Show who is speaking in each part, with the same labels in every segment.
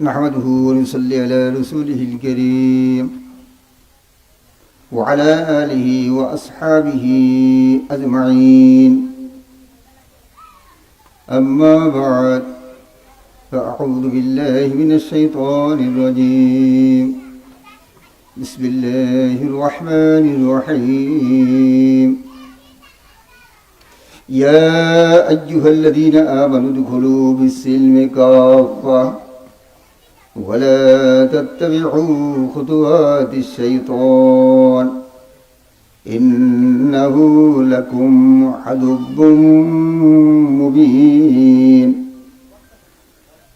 Speaker 1: نحمده ونصلي على رسوله الكريم وعلى آله وأصحابه أجمعين. أما بعد فأعوذ بالله من الشيطان الرجيم. بسم الله الرحمن الرحيم. يا أيها الذين آمنوا ادخلوا بالسلم كافة. ولا تتبعوا خطوات الشيطان إنه لكم عدو مبين.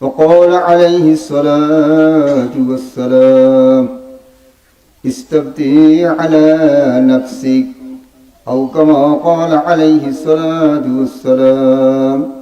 Speaker 1: وقال عليه الصلاة والسلام استفتي على نفسك أو كما قال عليه الصلاة والسلام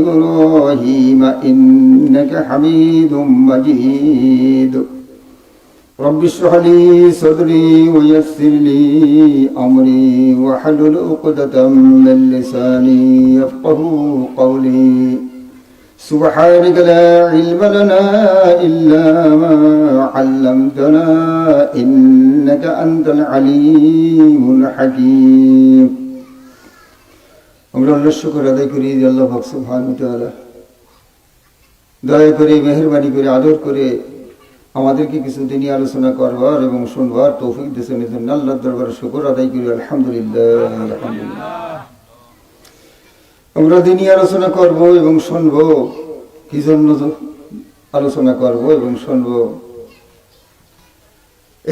Speaker 1: إبراهيم إنك حميد مجيد. رب اشرح لي صدري ويسر لي أمري واحلل عقدة من لساني يفقه قولي. سبحانك لا علم لنا إلا ما علمتنا إنك أنت العليم الحكيم. আদায় করি আল্লাহ দয়া করে, মেহেরবানি করে, আদর করে আমাদেরকে কিছু দিনই আলোচনা করবার এবং শুনবার তৌফিক এই জন্য আল্লাহর দরবারে আদায় করি, আলহামদুলিল্লাহ আমরা দিনই আলোচনা করব এবং শুনব কি জন্য আলোচনা করব এবং শুনব।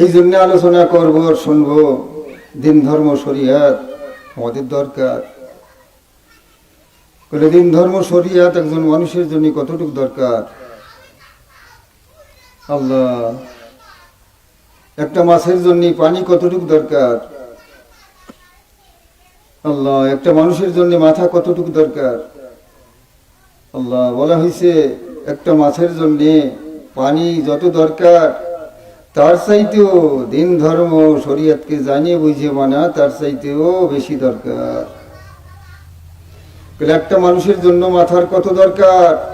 Speaker 1: এই জন্য আলোচনা করব আর শুনব দিন ধর্ম, শরিয়াত আমাদের দরকার। দিন ধর্ম, শরিয়াত একজন মানুষের জন্য কতটুকু দরকার? আল্লাহ, একটা মাছের জন্য পানি কতটুকু দরকার? আল্লাহ, একটা মানুষের জন্য মাথা কতটুকু দরকার? আল্লাহ, বলা হয়েছে একটা মাছের জন্য পানি যত দরকার, তার চাইতেও দিন ধর্ম শরীয়তকে জানিয়ে বুঝিয়ে মানা তার চাইতেও বেশি দরকার। একটা মানুষের জন্য মাথার কত দরকার?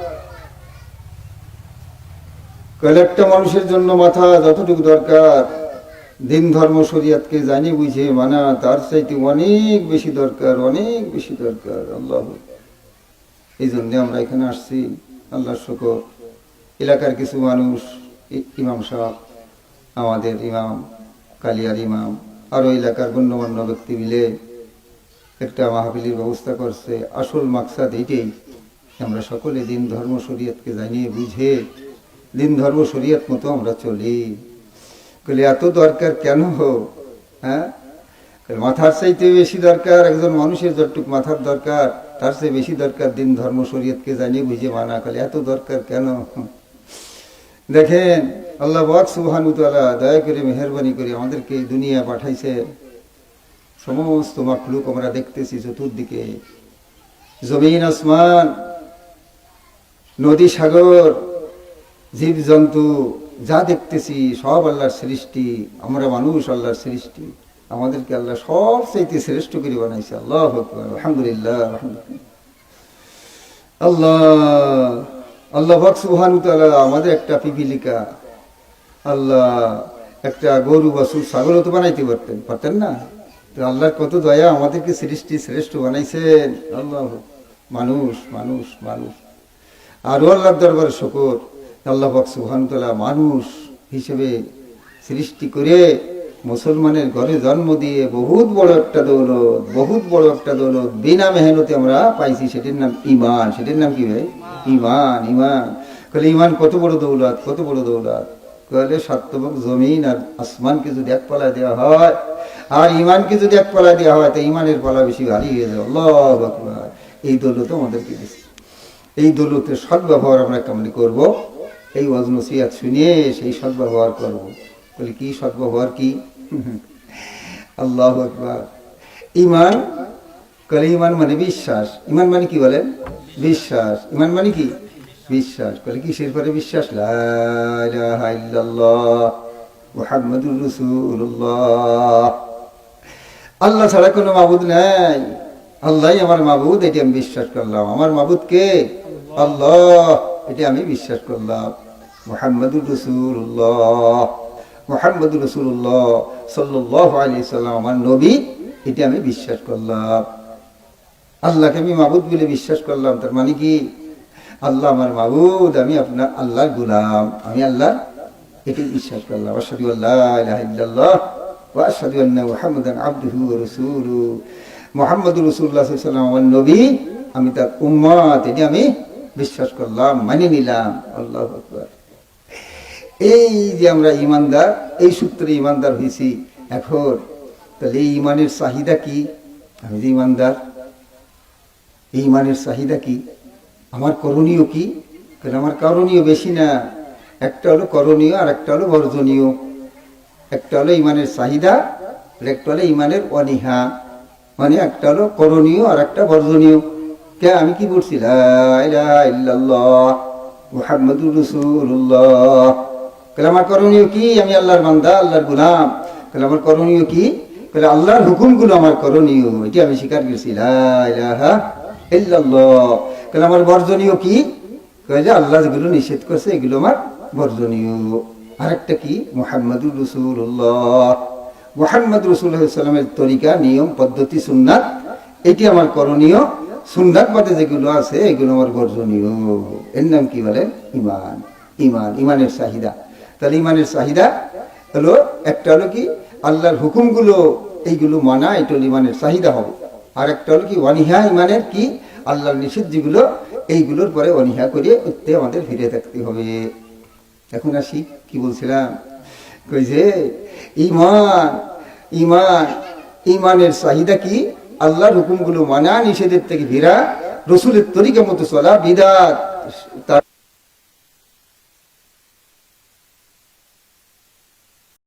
Speaker 1: একটা মানুষের জন্য মাথা যতটুকু দরকার? দিন ধর্ম শরিয়াতকে জানি বুঝে মানা তার চাইতে অনেক বেশি দরকার, অনেক বেশি দরকার। আল্লাহ। এই জন্য আমরা এখানে আসছি। আল্লাহ শুকর। এলাকার কিছু মানুষ ইমাম সাহেব, আমাদের ইমাম, কালিয়ার ইমাম, আরও এলাকার গণ্যমান্য ব্যক্তি মিলে একটা মাহফিলির ব্যবস্থা করছে। আসল মাকসাদ এইটাই আমরা সকলে দিন ধর্ম শরীয়তকে জানিয়ে বুঝে দিন ধর্ম শরীয়ত মতো আমরা চলি। বলে, এত দরকার কেন? হ্যাঁ? মাথার চাইতে বেশি দরকার, একজন মানুষের যতটুক মাথার দরকার, তার চেয়ে বেশি দরকার দিন ধর্ম শরীয়তকে জানিয়ে বুঝে মানা। কালে এত দরকার কেন? দেখেন, আল্লাহ বাক সুবহানুতালা দয়া করে মেহরবানি করে আমাদেরকে দুনিয়া পাঠাইছে সমস্ত মাকলুক আমরা দেখতেছি চতুর্দিকে। জমিন, আসমান, নদী, সাগর জীব জন্তু যা দেখতেছি, সব আল্লাহর সৃষ্টি। আমরা মানুষ আল্লাহর সৃষ্টি। আমাদেরকে আল্লাহ সব চাইতে শ্রেষ্ঠ করে বানাইছে। আল্লাহ আলহামদুলিল্লাহ। আল্লাহ আল্লাহ বাক সুবহান আমাদের একটা পিপিলিকা। আল্লাহ একটা গরু, বাছুর, ছাগলও তো বানাইতে পারতেন পারতেন না? তো আল্লাহর কত দয়া আমাদেরকে সৃষ্টি শ্রেষ্ঠ বানাইছেন। আল্লাহ মানুষ মানুষ মানুষ। আরও আল্লাহর দরবারে শকর। আল্লাহ পাক সুবহানাহু মানুষ হিসেবে সৃষ্টি করে মুসলমানের ঘরে জন্ম দিয়ে বহুত বড় একটা দৌলত, বহুত বড় একটা দৌলত। বিনা মেহনতে আমরা পাইছি, সেটির নাম ইমান সেটির নাম কি ভাই? ইমান ইমান কলে ইমান কত বড় দৌলত, কত বড় দৌলত। কলে সত্যবক জমিন আর আসমানকে যদি এক পালা দেওয়া হয় আর ইমানকে যদি এক পলা দেওয়া হয়, তো ইমানের পলা বেশি ভারী হয়ে যাবে আল্লাহ আকবার। এই দৌলত আমাদেরকে দিচ্ছে এই দৌলতের সদ্ব্যবহার আমরা কেমনি করব। এই ওয়াজ নসিহাত শুনিয়ে সেই সদ্ব্যবহার করব। বলি, কি সদ্ব্যবহার কি? আল্লাহ আকবার। ইমান কলে ইমান মানে বিশ্বাস। ইমান মানে কি বলেন? বিশ্বাস। ইমান মানে কি? বিশ্বাস। কলে কিসের পরে বিশ্বাস? লা ইলাহা ইল্লাল্লাহ। মুহাম্মাদুর রাসূলুল্লাহ। আল্লাহ ছাড়া কোনো মাবুদ নাই। আল্লাহই আমার মাবুদ, এটি আমি বিশ্বাস করলাম। আমার মাবুদ কে? আল্লাহ, এটি আমি বিশ্বাস করলাম। মুহাম্মাদুর রসুল্লাহ মুহাম্মাদুর রসুল্লাহ সাল্লাহ আলী সাল্লাম, আমার নবী, এটি আমি বিশ্বাস করলাম। আল্লাহকে আমি মাবুদ বলে বিশ্বাস করলাম, তার মানে কি? আল্লাহ আমার মাবুদ, আমি আপনার আল্লাহর গুলাম, আমি আল্লাহ এটি বিশ্বাস করলাম। আল্লাহ আশহাদু আন্না মুহাম্মাদান আবদুহু ওয়া রাসূলুহু মুহাম্মাদুর রাসূলুল্লাহ সাল্লাল্লাহু আলাইহি ওয়াসাল্লাম আমার নবী। আমি তার উম্মত, এটি আমি বিশ্বাস করলাম মানে নিলাম। আল্লাহ এই যে আমরা ইমানদার এই সূত্রে ইমানদার হয়েছি। এখন তাহলে এই ইমানের চাহিদা কি? আমি যে ইমানদার এই ইমানের চাহিদা কি? আমার করণীয় কি? কারণ আমার করণীয় বেশি না। একটা হলো করণীয় আর একটা হলো বর্জনীয়। একটা হলো ইমানের চাহিদা, আর একটা হলো ইমানের অনীহা। মানে একটা হলো করণীয় আর একটা বর্জনীয়। কে আমি কি বলছি? আমার করণীয় কি? আমি আল্লাহর বান্দা, আল্লাহর গুলাম। তাহলে আমার করণীয় কি? তাহলে আল্লাহর হুকুমগুলো আমার করণীয়। এটি আমি স্বীকার করছি। তাহলে আমার বর্জনীয় কি? যে আল্লাহ যেগুলো নিষেধ করছে, এগুলো আমার বর্জনীয়। আরেকটা কি? মোহাম্মদুর রসুল্লাহ মুহাম্মদ সাল্লামের তরিকা, নিয়ম, পদ্ধতি, সুন্নাত, এটি আমার করণীয়। সুন্নাত মতে যেগুলো আছে, এগুলো আমার বর্জনীয়। এর নাম কি বলে? ইমান ইমান ইমানের চাহিদা। তাহলে ইমানের চাহিদা হলো, একটা হলো কি? আল্লাহর হুকুমগুলো, এইগুলো মানা, এটা হলো ইমানের চাহিদা হবে। আর একটা হলো কি? অনিহা ইমানের কি? আল্লাহর নিষেধ যেগুলো এইগুলোর পরে অনিহা করে আমাদের ফিরে থাকতে হবে। এখন আসি, কি বলছিলাম কই যে ইমান ইমান ইমানের চাহিদা কি? আল্লাহর হুকুমগুলো মানা, নিষেধের থেকে ভিড়া রসুলের তরিকা মতো চলা, বিদাত।